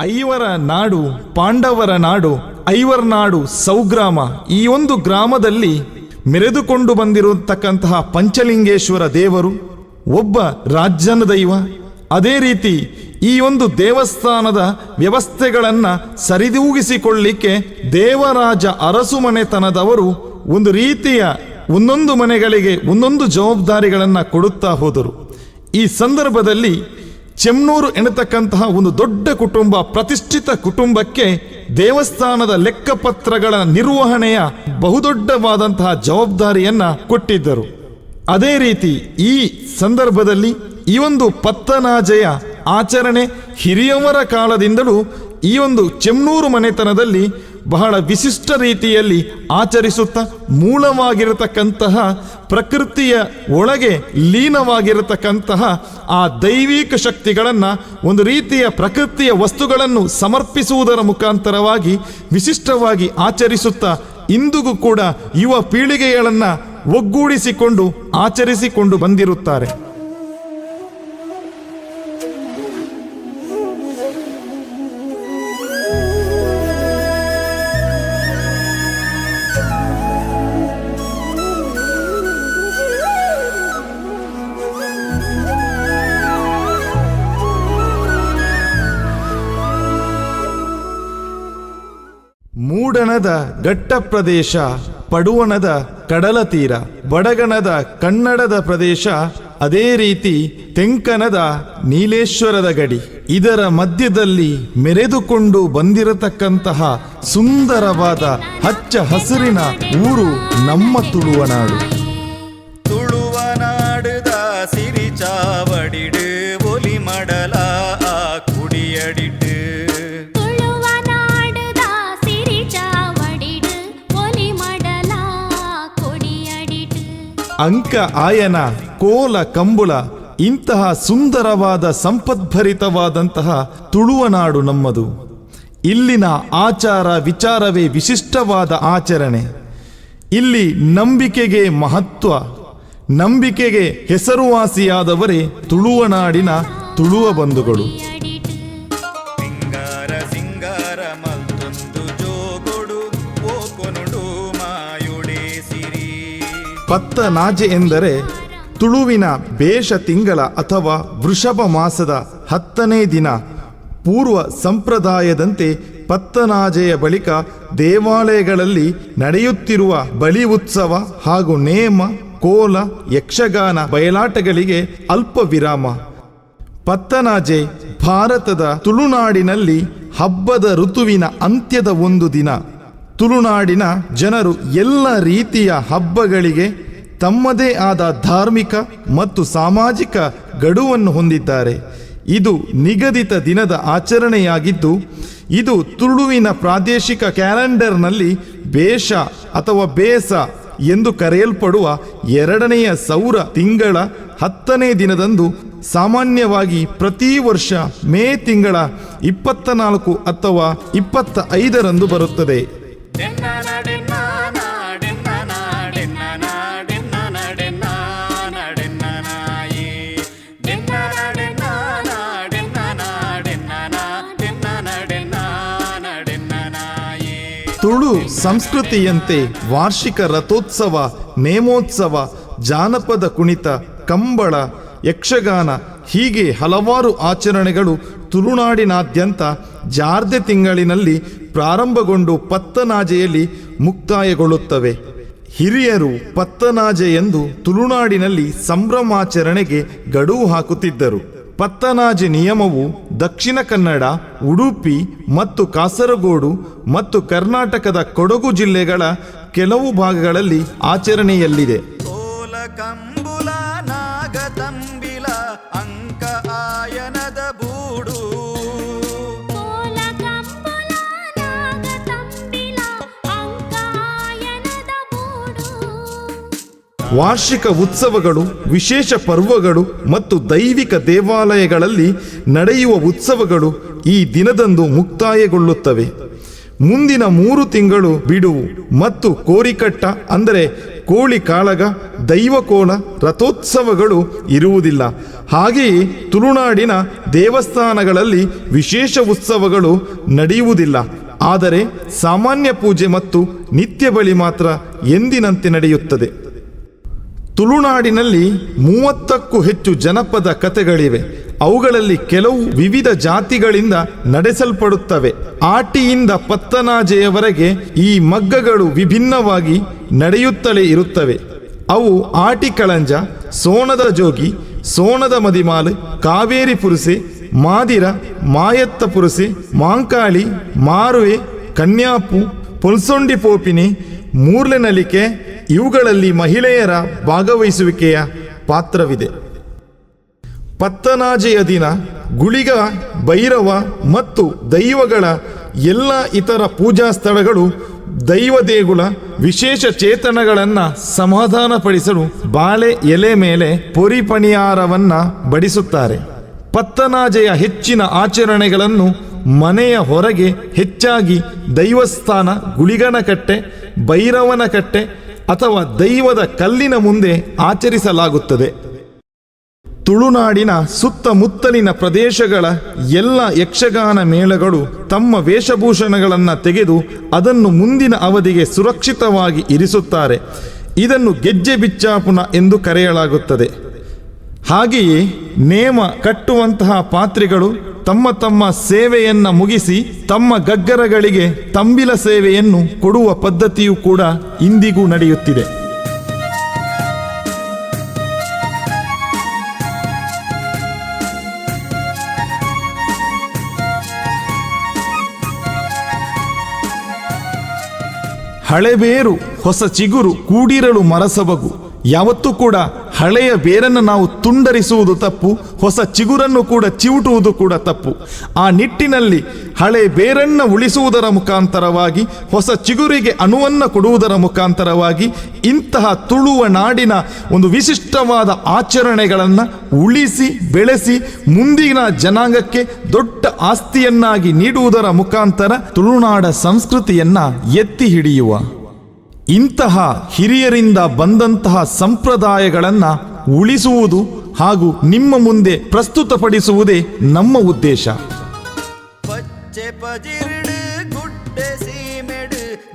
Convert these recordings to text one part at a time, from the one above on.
ಐವರ ನಾಡು ಪಾಂಡವರ ನಾಡು ಐವರ್ನಾಡು ಸೌಗ್ರಾಮ. ಈ ಒಂದು ಗ್ರಾಮದಲ್ಲಿ ಮೆರೆದುಕೊಂಡು ಬಂದಿರತಕ್ಕಂತಹ ಪಂಚಲಿಂಗೇಶ್ವರ ದೇವರು ಒಬ್ಬ ರಾಜ್ಯನ ದೈವ. ಅದೇ ರೀತಿ ಈ ಒಂದು ದೇವಸ್ಥಾನದ ವ್ಯವಸ್ಥೆಗಳನ್ನು ಸರಿದೂಗಿಸಿಕೊಳ್ಳಿಕ್ಕೆ ದೇವರಾಜ ಅರಸು ಮನೆತನದವರು ಒಂದು ರೀತಿಯ ಒಂದೊಂದು ಮನೆಗಳಿಗೆ ಒಂದೊಂದು ಜವಾಬ್ದಾರಿಗಳನ್ನು ಕೊಡುತ್ತಾ ಹೋದರು. ಈ ಸಂದರ್ಭದಲ್ಲಿ ಚೆಮ್ನೂರು ಎನ್ನತಕ್ಕಂತಹ ಒಂದು ದೊಡ್ಡ ಕುಟುಂಬ, ಪ್ರತಿಷ್ಠಿತ ಕುಟುಂಬಕ್ಕೆ ದೇವಸ್ಥಾನದ ಲೆಕ್ಕಪತ್ರಗಳ ನಿರ್ವಹಣೆಯ ಬಹುದೊಡ್ಡವಾದಂತಹ ಜವಾಬ್ದಾರಿಯನ್ನ ಕೊಟ್ಟಿದ್ದರು. ಅದೇ ರೀತಿ ಈ ಸಂದರ್ಭದಲ್ಲಿ ಈ ಒಂದು ಪತ್ತನಾಜೆಯ ಆಚರಣೆ ಹಿರಿಯವರ ಕಾಲದಿಂದಲೂ ಈ ಒಂದು ಚೆಮ್ನೂರು ಮನೆತನದಲ್ಲಿ ಬಹಳ ವಿಶಿಷ್ಟ ರೀತಿಯಲ್ಲಿ ಆಚರಿಸುತ್ತಾ ಮೂಲವಾಗಿರತಕ್ಕಂತಹ, ಪ್ರಕೃತಿಯ ಒಳಗೆ ಲೀನವಾಗಿರತಕ್ಕಂತಹ ಆ ದೈವಿಕ ಶಕ್ತಿಗಳನ್ನು, ಒಂದು ರೀತಿಯ ಪ್ರಕೃತಿಯ ವಸ್ತುಗಳನ್ನು ಸಮರ್ಪಿಸುವುದರ ಮುಖಾಂತರವಾಗಿ ವಿಶಿಷ್ಟವಾಗಿ ಆಚರಿಸುತ್ತಾ ಇಂದಿಗೂ ಕೂಡ ಯುವ ಪೀಳಿಗೆಗಳನ್ನು ಒಗ್ಗೂಡಿಸಿಕೊಂಡು ಆಚರಿಸಿಕೊಂಡು ಬಂದಿರುತ್ತಾರೆ. ಮೂಡಣದ ಘಟ್ಟ ಪ್ರದೇಶ, ಪಡುವಣದ ಕಡಲ ತೀರ, ಬಡಗಣದ ಕನ್ನಡದ ಪ್ರದೇಶ, ಅದೇ ರೀತಿ ತೆಂಕನದ ನೀಲೇಶ್ವರದ ಗಡಿ. ಇದರ ಮಧ್ಯದಲ್ಲಿ ಮೆರೆದುಕೊಂಡು ಬಂದಿರತಕ್ಕಂತಹ ಸುಂದರವಾದ ಹಚ್ಚ ಹಸಿರಿನ ಊರು ನಮ್ಮ ತುಳುವನಾಡು. ತುಳುವನಾಡುದ ಸಿರಿ ಚಾವಡಿಡು ಒಲಿ ಮಡಲ ಅಂಕ ಆಯನ, ಕೋಲ ಕಂಬುಳ ಇಂತಹ ಸುಂದರವಾದ ಸಂಪದ್ಭರಿತವಾದಂತಹ ತುಳುವನಾಡು ನಮ್ಮದು. ಇಲ್ಲಿನ ಆಚಾರ ವಿಚಾರವೇ ವಿಶಿಷ್ಟವಾದ ಆಚರಣೆ. ಇಲ್ಲಿ ನಂಬಿಕೆಗೆ ಮಹತ್ವ, ನಂಬಿಕೆಗೆ ಹೆಸರುವಾಸಿಯಾದವರೇ ತುಳುವನಾಡಿನ ತುಳುವ ಬಂಧುಗಳು. ಪತ್ತನಾಜೆ ಎಂದರೆ ತುಳುವಿನ ಬೇಷ ತಿಂಗಳ ಅಥವಾ ವೃಷಭ ಮಾಸದ ಹತ್ತನೇ ದಿನ. ಪೂರ್ವ ಸಂಪ್ರದಾಯದಂತೆ ಪತ್ತನಾಜೆಯ ಬಳಿಕ ದೇವಾಲಯಗಳಲ್ಲಿ ನಡೆಯುತ್ತಿರುವ ಬಲಿ ಉತ್ಸವ ಹಾಗೂ ನೇಮ, ಕೋಲ, ಯಕ್ಷಗಾನ ಬಯಲಾಟಗಳಿಗೆ ಅಲ್ಪ ವಿರಾಮ. ಪತ್ತನಾಜೆ ಭಾರತದ ತುಳುನಾಡಿನಲ್ಲಿ ಹಬ್ಬದ ಋತುವಿನ ಅಂತ್ಯದ ಒಂದು ದಿನ. ತುಳುನಾಡಿನ ಜನರು ಎಲ್ಲ ರೀತಿಯ ಹಬ್ಬಗಳಿಗೆ ತಮ್ಮದೇ ಆದ ಧಾರ್ಮಿಕ ಮತ್ತು ಸಾಮಾಜಿಕ ಗಡುವನ್ನು ಹೊಂದಿದ್ದಾರೆ. ಇದು ನಿಗದಿತ ದಿನದ ಆಚರಣೆಯಾಗಿದ್ದು, ಇದು ತುಳುವಿನ ಪ್ರಾದೇಶಿಕ ಕ್ಯಾಲೆಂಡರ್ನಲ್ಲಿ ಬೇಷ ಅಥವಾ ಬೇಸ ಎಂದು ಕರೆಯಲ್ಪಡುವ ಎರಡನೆಯ ಸೌರ ತಿಂಗಳ ಹತ್ತನೇ ದಿನದಂದು ಸಾಮಾನ್ಯವಾಗಿ ಪ್ರತಿ ವರ್ಷ ಮೇ ತಿಂಗಳ ಇಪ್ಪತ್ತ ನಾಲ್ಕು ಅಥವಾ ಇಪ್ಪತ್ತ ಐದರಂದು ಬರುತ್ತದೆ. ತುಳು ಸಂಸ್ಕೃತಿಯಂತೆ ವಾರ್ಷಿಕ ರಥೋತ್ಸವ ನೇಮೋತ್ಸವ ಜಾನಪದ ಕುಣಿತ ಕಂಬಳ ಯಕ್ಷಗಾನ ಹೀಗೆ ಹಲವಾರು ಆಚರಣೆಗಳು ತುಳುನಾಡಿನಾದ್ಯಂತ ಜಾರ್ದೆ ತಿಂಗಳಿನಲ್ಲಿ ಪ್ರಾರಂಭಗೊಂಡು ಪತ್ತನಾಜೆಯಲ್ಲಿ ಮುಕ್ತಾಯಗೊಳ್ಳುತ್ತವೆ. ಹಿರಿಯರು ಪತ್ತನಾಜೆ ಎಂದು ತುಳುನಾಡಿನಲ್ಲಿ ಸಂಭ್ರಮಾಚರಣೆಗೆ ಗಡುವು ಹಾಕುತ್ತಿದ್ದರು. ಪತ್ತನಾಜೆ ನಿಯಮವು ದಕ್ಷಿಣ ಕನ್ನಡ, ಉಡುಪಿ ಮತ್ತು ಕಾಸರಗೋಡು ಮತ್ತು ಕರ್ನಾಟಕದ ಕೊಡಗು ಜಿಲ್ಲೆಗಳ ಕೆಲವು ಭಾಗಗಳಲ್ಲಿ ಆಚರಣೆಯಲ್ಲಿದೆ. ವಾರ್ಷಿಕ ಉತ್ಸವಗಳು, ವಿಶೇಷ ಪರ್ವಗಳು ಮತ್ತು ದೈವಿಕ ದೇವಾಲಯಗಳಲ್ಲಿ ನಡೆಯುವ ಉತ್ಸವಗಳು ಈ ದಿನದಂದು ಮುಕ್ತಾಯಗೊಳ್ಳುತ್ತವೆ. ಮುಂದಿನ ಮೂರು ತಿಂಗಳು ಬಿಡುವು ಮತ್ತು ಕೋರಿಕಟ್ಟ ಅಂದರೆ ಕೋಳಿ ಕಾಳಗ, ದೈವಕೋಣ, ರಥೋತ್ಸವಗಳು ಇರುವುದಿಲ್ಲ. ಹಾಗೆಯೇ ತುಳುನಾಡಿನ ದೇವಸ್ಥಾನಗಳಲ್ಲಿ ವಿಶೇಷ ಉತ್ಸವಗಳು ನಡೆಯುವುದಿಲ್ಲ. ಆದರೆ ಸಾಮಾನ್ಯ ಪೂಜೆ ಮತ್ತು ನಿತ್ಯ ಬಳಿ ಮಾತ್ರ ಎಂದಿನಂತೆ ನಡೆಯುತ್ತದೆ. ತುಳುನಾಡಿನಲ್ಲಿ ಮೂವತ್ತಕ್ಕೂ ಹೆಚ್ಚು ಜನಪದ ಕಥೆಗಳಿವೆ. ಅವುಗಳಲ್ಲಿ ಕೆಲವು ವಿವಿಧ ಜಾತಿಗಳಿಂದ ನಡೆಸಲ್ಪಡುತ್ತವೆ. ಆಟಿಯಿಂದ ಪತ್ತನಾಜೆಯವರೆಗೆ ಈ ಮಗ್ಗಗಳು ವಿಭಿನ್ನವಾಗಿ ನಡೆಯುತ್ತಲೇ ಇರುತ್ತವೆ. ಅವು ಆಟಿ ಕಳಂಜ, ಸೋಣದ ಜೋಗಿ, ಸೋಣದ ಮದಿಮಾಲು, ಕಾವೇರಿ ಪುರುಸೆ, ಮಾದಿರ, ಮಾಯತ್ತ ಪುರುಸೆ, ಮಾಂಕಾಳಿ, ಮಾರುವೆ, ಕನ್ಯಾಪು, ಪುಲ್ಸೊಂಡಿ ಪೋಪಿನಿ ಮೂರ್ಲೆನಲಿಕೆ ಇವುಗಳಲ್ಲಿ ಮಹಿಳೆಯರ ಭಾಗವಹಿಸುವಿಕೆಯ ಪಾತ್ರವಿದೆ. ಪತ್ತನಾಜೆಯ ದಿನ ಗುಳಿಗ, ಭೈರವ ಮತ್ತು ದೈವಗಳ ಎಲ್ಲ ಇತರ ಪೂಜಾ ಸ್ಥಳಗಳು ದೈವ ದೇಗುಲ ವಿಶೇಷ ಚೇತನಗಳನ್ನು ಸಮಾಧಾನಪಡಿಸಲು ಬಾಳೆ ಎಲೆ ಮೇಲೆ ಪೊರಿಪಣಿಯಾರವನ್ನು ಬಡಿಸುತ್ತಾರೆ. ಪತ್ತನಾಜೆಯ ಹೆಚ್ಚಿನ ಆಚರಣೆಗಳನ್ನು ಮನೆಯ ಹೊರಗೆ ಹೆಚ್ಚಾಗಿ ದೈವಸ್ಥಾನ ಗುಳಿಗನ ಕಟ್ಟೆ, ಭೈರವನ ಕಟ್ಟೆ ಅಥವಾ ದೈವದ ಕಲ್ಲಿನ ಮುಂದೆ ಆಚರಿಸಲಾಗುತ್ತದೆ. ತುಳುನಾಡಿನ ಸುತ್ತಮುತ್ತಲಿನ ಪ್ರದೇಶಗಳ ಎಲ್ಲ ಯಕ್ಷಗಾನ ಮೇಳಗಳು ತಮ್ಮ ವೇಷಭೂಷಣಗಳನ್ನು ತೆಗೆದು ಅದನ್ನು ಮುಂದಿನ ಅವಧಿಗೆ ಸುರಕ್ಷಿತವಾಗಿ ಇರಿಸುತ್ತಾರೆ. ಇದನ್ನು ಗೆಜ್ಜೆ ಬಿಚ್ಚಾಪುನ ಎಂದು ಕರೆಯಲಾಗುತ್ತದೆ. ಹಾಗೆಯೇ ನೇಮ ಕಟ್ಟುವಂತಹ ಪಾತ್ರಿಗಳು ತಮ್ಮ ತಮ್ಮ ಸೇವೆಯನ್ನ ಮುಗಿಸಿ ತಮ್ಮ ಗಗ್ಗರಗಳಿಗೆ ತಂಬಿಲ ಸೇವೆಯನ್ನು ಕೊಡುವ ಪದ್ಧತಿಯು ಕೂಡ ಇಂದಿಗೂ ನಡೆಯುತ್ತಿದೆ. ಹಳೆಬೇರು, ಹೊಸ ಚಿಗುರು ಕೂಡಿರಲು ಮರಸಬಗು, ಯಾವತ್ತೂ ಕೂಡ ಹಳೆಯ ಬೇರನ್ನು ನಾವು ತುಂಡರಿಸುವುದು ತಪ್ಪು, ಹೊಸ ಚಿಗುರನ್ನು ಕೂಡ ಚಿವುಟುವುದು ಕೂಡ ತಪ್ಪು. ಆ ನಿಟ್ಟಿನಲ್ಲಿ ಹಳೆ ಬೇರನ್ನು ಉಳಿಸುವುದರ ಮುಖಾಂತರವಾಗಿ, ಹೊಸ ಚಿಗುರಿಗೆ ಅಣುವನ್ನು ಕೊಡುವುದರ ಮುಖಾಂತರವಾಗಿ ಇಂತಹ ತುಳುವ ನಾಡಿನ ಒಂದು ವಿಶಿಷ್ಟವಾದ ಆಚರಣೆಗಳನ್ನು ಉಳಿಸಿ, ಬೆಳೆಸಿ, ಮುಂದಿನ ಜನಾಂಗಕ್ಕೆ ದೊಡ್ಡ ಆಸ್ತಿಯನ್ನಾಗಿ ನೀಡುವುದರ ಮುಖಾಂತರ ತುಳುನಾಡ ಸಂಸ್ಕೃತಿಯನ್ನು ಎತ್ತಿ ಹಿಡಿಯುವ. ಇಂತಹ ಹಿರಿಯರಿಂದ ಬಂದಂತಹ ಸಂಪ್ರದಾಯಗಳನ್ನು ಉಳಿಸುವುದು ಹಾಗೂ ನಿಮ್ಮ ಮುಂದೆ ಪ್ರಸ್ತುತಪಡಿಸುವುದೇ ನಮ್ಮ ಉದ್ದೇಶ.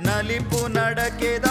ನಲಿಪು ನಡಕೆದ